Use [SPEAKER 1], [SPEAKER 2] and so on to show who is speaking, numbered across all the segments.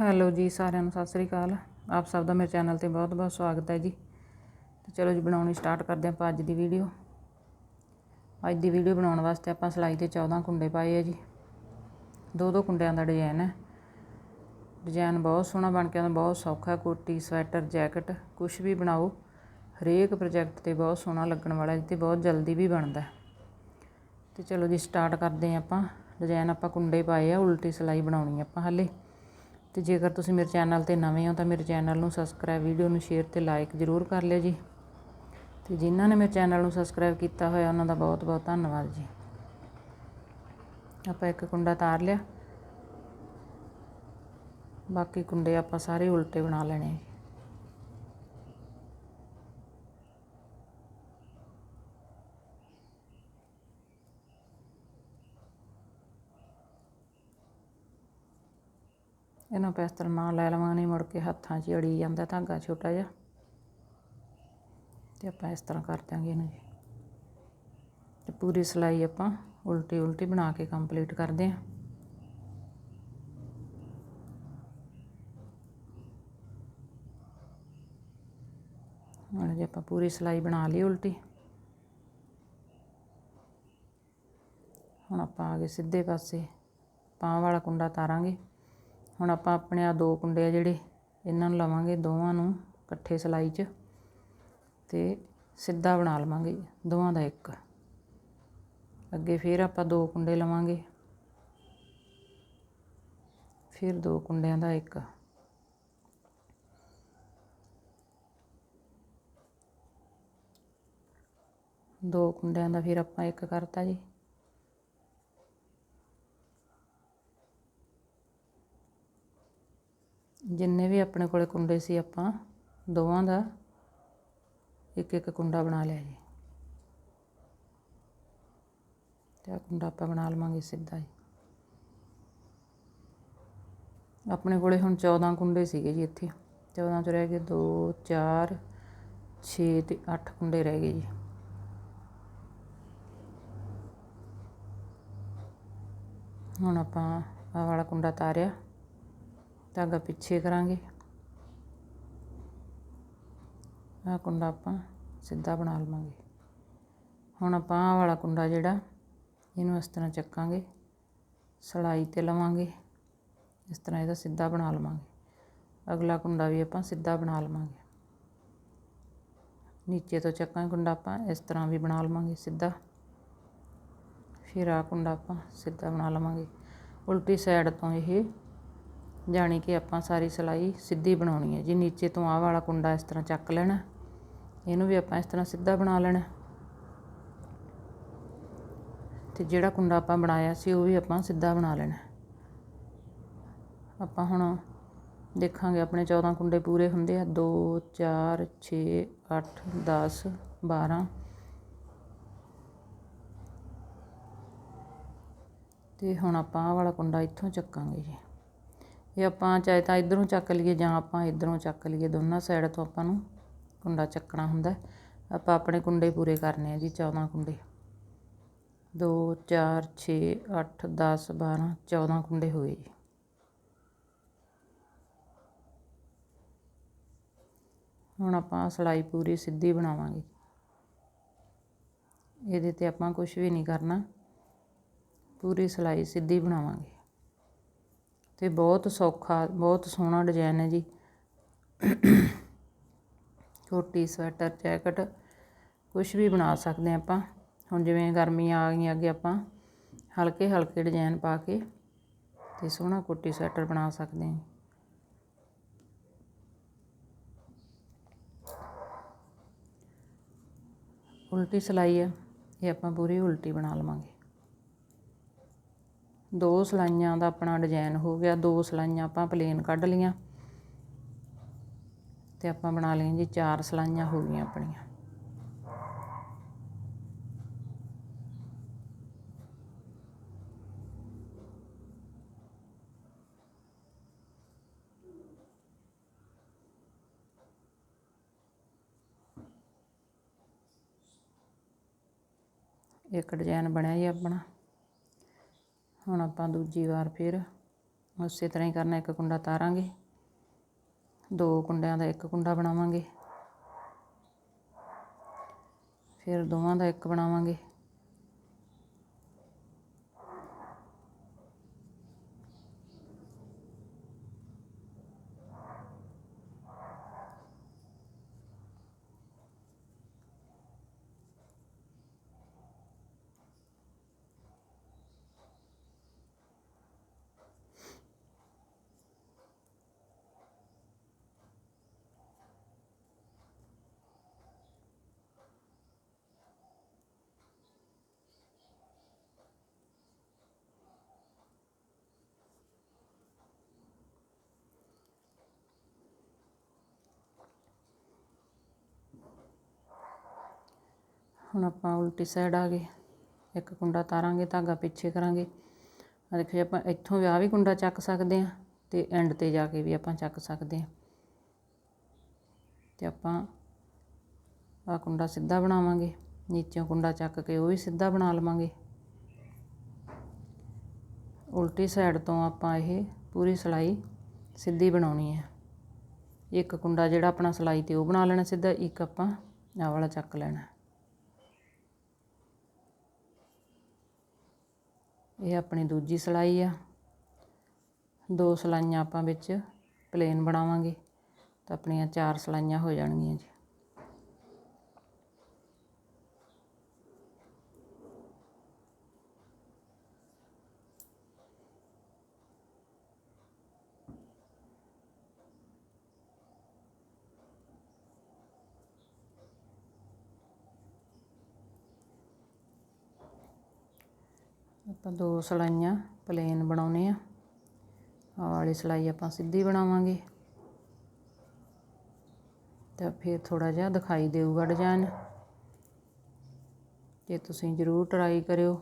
[SPEAKER 1] Hello ਜੀ, ਸਾਰਿਆਂ ਨੂੰ ਸਤਿ ਸ੍ਰੀ ਅਕਾਲ। ਆਪ ਸਭ ਦਾ ਮੇਰੇ ਚੈਨਲ ਤੇ ਬਹੁਤ-ਬਹੁਤ ਸਵਾਗਤ ਹੈ ਜੀ। ਤੇ ਚਲੋ ਜੀ, ਬਣਾਉਣੀ ਸਟਾਰਟ ਕਰਦੇ ਆਪਾਂ ਅੱਜ ਦੀ ਵੀਡੀਓ। ਅੱਜ ਦੀ ਵੀਡੀਓ ਬਣਾਉਣ ਵਾਸਤੇ ਆਪਾਂ ਸਲਾਈ ਦੇ 14 ਕੁੰਡੇ ਪਾਏ ਆ ਜੀ। ਦੋ ਦੋ ਕੁੰਡਿਆਂ ਦਾ ਡਿਜ਼ਾਈਨ ਹੈ। ਡਿਜ਼ਾਈਨ ਬਹੁਤ ਸੋਹਣਾ ਬਣ ਕੇ ਆਉਂਦਾ, ਬਹੁਤ ਸੌਖਾ, ਕੋਟੀ, ਸਵੈਟਰ, ਜੈਕਟ ਕੁਝ ਵੀ ਬਣਾਓ, ਹਰੇਕ ਪ੍ਰੋਜੈਕਟ ਤੇ ਬਹੁਤ ਸੋਹਣਾ ਲੱਗਣ ਵਾਲਾ ਹੈ ਤੇ ਬਹੁਤ ਜਲਦੀ ਵੀ ਬਣਦਾ ਤੇ ਚਲੋ ਜੀ, ਸਟਾਰਟ ਕਰਦੇ ਹਾਂ ਆਪਾਂ। ਡਿਜ਼ਾਈਨ ਆਪਾਂ ਕੁੰਡੇ ਪਾਏ ਆ, ਉਲਟੀ ਸਲਾਈ ਬਣਾਉਣੀ ਆਪਾਂ ਹਲੇ। ਅਤੇ ਜੇਕਰ ਤੁਸੀਂ ਮੇਰੇ ਚੈਨਲ ਤੇ ਨਵੇਂ ਹੋ ਤਾਂ ਮੇਰੇ ਚੈਨਲ ਨੂੰ ਸਬਸਕ੍ਰਾਈਬ ਵੀਡੀਓ ਨੂੰ ਸ਼ੇਅਰ ਅਤੇ ਲਾਈਕ ਜ਼ਰੂਰ ਕਰ ਲਿਓ ਜੀ। ਅਤੇ ਜਿਨ੍ਹਾਂ ਨੇ ਮੇਰੇ ਚੈਨਲ ਨੂੰ ਸਬਸਕ੍ਰਾਈਬ ਕੀਤਾ ਹੋਇਆ, ਉਹਨਾਂ ਦਾ ਬਹੁਤ ਬਹੁਤ ਧੰਨਵਾਦ ਜੀ। ਆਪਾਂ ਇੱਕ ਕੁੰਡਾ ਤਾਰ ਲਿਆ। ਬਾਕੀ ਕੁੰਡੇ ਆਪਾਂ ਸਾਰੇ ਉਲਟੇ ਬਣਾ ਲੈਣੇ ਆ ਇਹਨੂੰ ਆਪਾਂ ਇਸ ਤਰ੍ਹਾਂ ਨਾਲ ਲੈ ਲਵਾਂਗੇ ਮੁੜ ਕੇ ਹੱਥਾਂ 'ਚ ਹੀ ਅੜੀ ਜਾਂਦਾ, ਧਾਗਾ ਛੋਟਾ ਜਿਹਾ। ਤੇ ਆਪਾਂ ਇਸ ਤਰ੍ਹਾਂ ਕਰ ਦਿਆਂਗੇ ਇਹਨੂੰ ਜੀ। ਤੇ ਪੂਰੀ ਸਲਾਈ ਆਪਾਂ ਉਲਟੀ ਉਲਟੀ ਬਣਾ ਕੇ ਕੰਪਲੀਟ ਕਰਦੇ ਹਾਂ ਹੁਣ ਜੇ ਆਪਾਂ ਪੂਰੀ ਸਲਾਈ ਬਣਾ ਲਈ ਉਲਟੀ। ਹੁਣ ਆਪਾਂ ਆ ਗਏ ਸਿੱਧੇ ਪਾਸੇ ਪਾਂ ਵਾਲਾ ਕੁੰਡਾ ਤਾਰਾਂਗੇ। ਹੁਣ ਆਪਾਂ ਆਪਣੇ ਆ ਦੋ ਕੁੰਡੇ ਆ ਜਿਹੜੇ ਇਹਨਾਂ ਨੂੰ ਲਵਾਂਗੇ ਦੋਵਾਂ ਨੂੰ ਇਕੱਠੇ ਸਲਾਈ 'ਚ ਤੇ ਸਿੱਧਾ ਬਣਾ ਲਵਾਂਗੇ ਦੋਵਾਂ ਦਾ ਇੱਕ। ਅੱਗੇ ਫਿਰ ਆਪਾਂ ਦੋ ਕੁੰਡੇ ਲਵਾਂਗੇ। ਫਿਰ ਦੋ ਕੁੰਡਿਆਂ ਦਾ ਇੱਕ। ਦੋ ਕੁੰਡਿਆਂ ਦਾ ਫਿਰ ਆਪਾਂ ਇੱਕ ਕਰਤਾ ਜੀ। ਜਿੰਨੇ ਵੀ ਆਪਣੇ ਕੋਲੇ ਕੁੰਡੇ ਸੀ ਆਪਾਂ, ਦੋਵਾਂ ਦਾ ਇੱਕ ਇੱਕ ਕੁੰਡਾ ਬਣਾ ਲਿਆ ਜੀ। ਤੇ ਆ ਕੁੰਡਾ ਆਪਾਂ ਬਣਾ ਲਵਾਂਗੇ ਸਿੱਧਾ ਜੀ ਆਪਣੇ ਕੋਲੇ ਹੁਣ 14 ਕੁੰਡੇ ਸੀਗੇ ਜੀ ਇੱਥੇ। 14 ਚ ਰਹਿ ਗਏ 2 4 6 ਤੇ 8 ਕੁੰਡੇ ਰਹਿ ਗਏ ਜੀ। ਹੁਣ ਆਪਾਂ ਆਹ ਵਾਲਾ ਕੁੰਡਾ ਤਾਰਿਆ। ਧਾਗਾ ਪਿੱਛੇ ਕਰਾਂਗੇ। ਆਹ ਕੁੰਡਾ ਆਪਾਂ ਸਿੱਧਾ ਬਣਾ ਲਵਾਂਗੇ। ਹੁਣ ਆਪਾਂ ਆਹ ਵਾਲਾ ਕੁੰਡਾ ਜਿਹੜਾ, ਇਹਨੂੰ ਇਸ ਤਰ੍ਹਾਂ ਚੱਕਾਂਗੇ, ਸਲਾਈ ਤੇ ਲਵਾਂਗੇ। ਇਸ ਤਰ੍ਹਾਂ ਇਹਦਾ ਸਿੱਧਾ ਬਣਾ ਲਵਾਂਗੇ। ਅਗਲਾ ਕੁੰਡਾ ਵੀ ਆਪਾਂ ਸਿੱਧਾ ਬਣਾ ਲਵਾਂਗੇ। ਨੀਚੇ ਤੋਂ ਚੱਕਾਂਗੇ ਕੁੰਡਾ ਆਪਾਂ, ਇਸ ਤਰ੍ਹਾਂ ਵੀ ਬਣਾ ਲਵਾਂਗੇ ਸਿੱਧਾ। ਫਿਰ ਆਹ ਕੁੰਡਾ ਆਪਾਂ ਸਿੱਧਾ ਬਣਾ ਲਵਾਂਗੇ। ਉਲਟੀ ਸਾਈਡ ਤੋਂ ਇਹ ਜਾਣੀ ਕਿ ਆਪਾਂ ਸਾਰੀ ਸਿਲਾਈ ਸਿੱਧੀ ਬਣਾਉਣੀ ਹੈ ਜੀ। ਨੀਚੇ ਤੋਂ ਆਹ ਵਾਲਾ ਕੁੰਡਾ ਇਸ ਤਰ੍ਹਾਂ ਚੱਕ ਲੈਣਾ। ਇਹਨੂੰ ਵੀ ਆਪਾਂ ਇਸ ਤਰ੍ਹਾਂ ਸਿੱਧਾ ਬਣਾ ਲੈਣਾ। ਤੇ ਜਿਹੜਾ ਕੁੰਡਾ ਆਪਾਂ ਬਣਾਇਆ ਸੀ, ਉਹ ਵੀ ਆਪਾਂ ਸਿੱਧਾ ਬਣਾ ਲੈਣਾ। ਆਪਾਂ ਹੁਣ ਦੇਖਾਂਗੇ, ਆਪਣੇ 14 ਕੁੰਡੇ ਪੂਰੇ ਹੁੰਦੇ ਆ। 2 4 6 8 10 12 ਤੇ ਹੁਣ ਆਪਾਂ ਆਹ ਵਾਲਾ ਕੁੰਡਾ ਇੱਥੋਂ ਚੱਕਾਂਗੇ ਜੀ। ਇਹ ਆਪਾਂ ਚਾਹੇ ਤਾਂ ਇਧਰੋਂ ਚੱਕ ਲਈਏ ਜਾਂ ਆਪਾਂ ਇਧਰੋਂ ਚੱਕ ਲਈਏ, ਦੋਨਾਂ ਸਾਈਡ ਤੋਂ ਆਪਾਂ ਨੂੰ ਕੁੰਡਾ ਚੱਕਣਾ ਹੁੰਦਾ। ਆਪਾਂ ਆਪਣੇ ਕੁੰਡੇ ਪੂਰੇ ਕਰਨੇ ਆ ਜੀ 14 ਕੁੰਡੇ। 2 4 6 8 10 12 14 ਕੁੰਡੇ ਹੋਏ ਜੀ। ਹੁਣ ਆਪਾਂ ਸਲਾਈ ਪੂਰੀ ਸਿੱਧੀ ਬਣਾਵਾਂਗੇ। ਇਹਦੇ ਤੇ ਆਪਾਂ ਕੁਝ ਵੀ ਨਹੀਂ ਕਰਨਾ। ਪੂਰੀ ਸਲਾਈ ਸਿੱਧੀ ਬਣਾਵਾਂਗੇ। ਅਤੇ ਬਹੁਤ ਸੌਖਾ, ਬਹੁਤ ਸੋਹਣਾ ਡਿਜ਼ਾਇਨ ਹੈ ਜੀ। ਕੋਟੀ, ਸਵੈਟਰ, ਜੈਕਟ, ਕੁਛ ਵੀ ਬਣਾ ਸਕਦੇ ਹਾਂ ਆਪਾਂ। ਹੁਣ ਜਿਵੇਂ ਗਰਮੀਆਂ ਆ ਗਈਆਂ ਅੱਗੇ ਆਪਾਂ ਹਲਕੇ ਹਲਕੇ ਡਿਜ਼ਾਈਨ ਪਾ ਕੇ ਤੇ ਸੋਹਣਾ ਕੋਟੀ, ਸਵੈਟਰ ਬਣਾ ਸਕਦੇ ਹਾਂ। ਉਲਟੀ ਸਲਾਈ ਹੈ, ਇਹ ਆਪਾਂ ਪੂਰੀ ਉਲਟੀ ਬਣਾ ਲਵਾਂਗੇ। ਦੋ ਸਲਾਈਆਂ ਦਾ ਆਪਣਾ ਡਿਜ਼ਾਈਨ ਹੋ ਗਿਆ, ਦੋ ਸਲਾਈਆਂ ਆਪਾਂ ਪਲੇਨ ਕੱਢ ਲੀਆਂ ਤੇ ਆਪਾਂ ਬਣਾ ਲਈਆਂ ਜੀ ਚਾਰ ਸਲਾਈਆਂ ਹੋ ਗਈਆਂ ਆਪਣੀਆਂ। ਇੱਕ ਡਿਜ਼ਾਈਨ ਬਣਿਆ ਜੀ ਆਪਣਾ। ਹੁਣ ਆਪਾਂ ਦੂਜੀ ਵਾਰ ਫਿਰ ਉਸੇ ਤਰ੍ਹਾਂ ਹੀ ਕਰਨਾ, ਇੱਕ ਕੁੰਡਾ ਤਾਰਾਂਗੇ। ਦੋ ਕੁੰਡਿਆਂ ਦਾ ਇੱਕ ਕੁੰਡਾ ਬਣਾਵਾਂਗੇ। ਫਿਰ ਦੋਵਾਂ ਦਾ ਇੱਕ ਬਣਾਵਾਂਗੇ। ਹੁਣ ਆਪਾਂ ਉਲਟੀ ਸਾਈਡ ਆ ਗਏ। ਇੱਕ ਕੁੰਡਾ ਤਾਰਾਂਗੇ, ਧਾਗਾ ਪਿੱਛੇ ਕਰਾਂਗੇ। ਆ ਦੇਖੋ ਜੀ, ਆਪਾਂ ਇੱਥੋਂ ਵੀ ਆਹ ਵੀ ਕੁੰਡਾ ਚੱਕ ਸਕਦੇ ਹਾਂ ਤੇ ਐਂਡ ਤੇ ਜਾ ਕੇ ਵੀ ਆਪਾਂ ਚੱਕ ਸਕਦੇ ਹਾਂ। ਤੇ ਆਪਾਂ ਆ ਕੁੰਡਾ ਸਿੱਧਾ ਬਣਾਵਾਂਗੇ। ਨੀਚੋਂ ਕੁੰਡਾ ਚੱਕ ਕੇ ਉਹ ਵੀ ਸਿੱਧਾ ਬਣਾ ਲਵਾਂਗੇ। ਉਲਟੀ ਸਾਈਡ ਤੋਂ ਆਪਾਂ ਇਹ ਪੂਰੀ ਸਲਾਈ ਸਿੱਧੀ ਬਣਾਉਣੀ ਹੈ। ਇੱਕ ਕੁੰਡਾ ਜਿਹੜਾ ਆਪਣਾ ਸਲਾਈ ਤੇ ਉਹ ਬਣਾ ਲੈਣਾ ਸਿੱਧਾ, ਇੱਕ ਆਪਾਂ ਆਹ ਵਾਲਾ ਚੱਕ ਲੈਣਾ। ਇਹ ਆਪਣੀ ਦੂਜੀ ਸਲਾਈ ਆ। ਦੋ ਸਲਾਈਆਂ ਆਪਾਂ ਵਿੱਚ ਪਲੇਨ ਬਣਾਵਾਂਗੇ ਤਾਂ ਆਪਣੀਆਂ ਚਾਰ ਸਲਾਈਆਂ ਹੋ ਜਾਣਗੀਆਂ ਜੀ। ਆਪਾਂ ਦੋ ਸਲਾਈਆਂ ਪਲੇਨ ਬਣਾਉਨੇ ਆ। ਆਹ ਵਾਲੀ ਸਲਾਈ ਆਪਾਂ ਸਿੱਧੀ ਬਣਾਵਾਂਗੇ। ਤਾਂ ਫਿਰ ਥੋੜਾ ਜਿਹਾ ਦਿਖਾਈ ਦੇਊਗਾ ਡਿਜ਼ਾਈਨ ਜੇ ਤੁਸੀਂ ਜ਼ਰੂਰ ਟਰਾਈ ਕਰਿਓ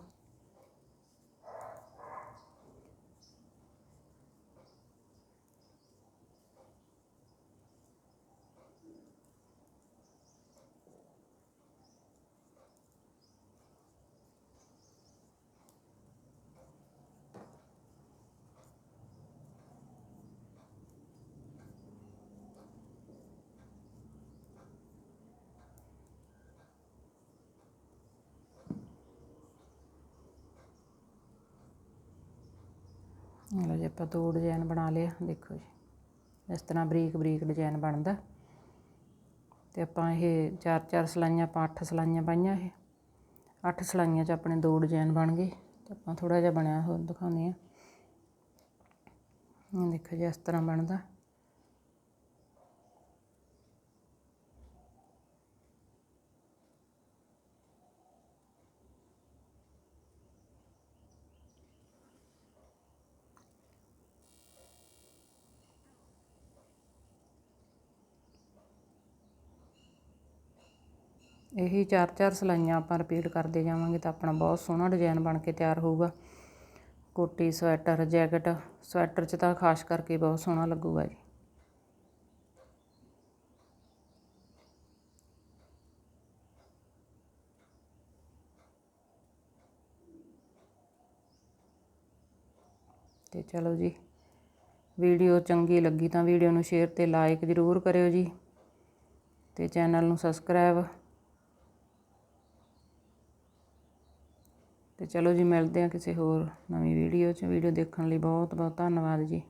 [SPEAKER 1] ਲਓ ਜੀ ਆਪਾਂ ਦੋ ਡਿਜ਼ਾਈਨ ਬਣਾ ਲਿਆ, ਦੇਖੋ ਜੀ। ਇਸ ਤਰ੍ਹਾਂ ਬਰੀਕ ਬਰੀਕ ਡਿਜ਼ਾਈਨ ਬਣਦਾ। ਤੇ ਆਪਾਂ ਇਹ ਚਾਰ ਚਾਰ ਸਲਾਈਆਂ, ਆਪਾਂ ਅੱਠ ਸਲਾਈਆਂ ਪਾਈਆਂ ਇਹ। ਅੱਠ ਸਲਾਈਆਂ 'ਚ ਆਪਣੇ ਦੋ ਡਿਜ਼ਾਈਨ ਬਣ ਗਏ। ਤੇ ਆਪਾਂ ਥੋੜਾ ਜਿਹਾ ਬਣਿਆ ਹੋਰ ਦਿਖਾਉਂਦੇ ਆ ਇਹ ਦੇਖੋ ਜੀ, ਇਸ ਤਰ੍ਹਾਂ ਬਣਦਾ। ਇਹੀ ਚਾਰ ਚਾਰ ਸਲਾਈਆਂ ਆਪਾਂ ਰਿਪੀਟ ਕਰਦੇ ਜਾਵਾਂਗੇ ਤਾਂ ਆਪਣਾ ਬਹੁਤ ਸੋਹਣਾ ਡਿਜ਼ਾਈਨ ਬਣ ਕੇ ਤਿਆਰ ਹੋਊਗਾ। ਕੋਟੀ, ਸਵੈਟਰ, ਜੈਕਟ, ਸਵੈਟਰ 'ਚ ਤਾਂ ਖਾਸ ਕਰਕੇ ਬਹੁਤ ਸੋਹਣਾ ਲੱਗੂਗਾ ਜੀ। ਤੇ ਚਲੋ ਜੀ, ਵੀਡੀਓ ਚੰਗੀ ਲੱਗੀ ਤਾਂ ਵੀਡੀਓ ਨੂੰ ਸ਼ੇਅਰ ਤੇ ਲਾਈਕ ਜ਼ਰੂਰ ਕਰਿਓ ਜੀ। ਤੇ ਚੈਨਲ ਨੂੰ ਸਬਸਕ੍ਰਾਈਬ ਤੇ ਚਲੋ ਜੀ ਮਿਲਦੇ ਆ ਕਿਸੇ ਹੋਰ ਨਵੀਂ ਵੀਡੀਓ 'ਚ। ਵੀਡੀਓ ਦੇਖਣ ਲਈ ਬਹੁਤ ਬਹੁਤ ਧੰਨਵਾਦ ਜੀ।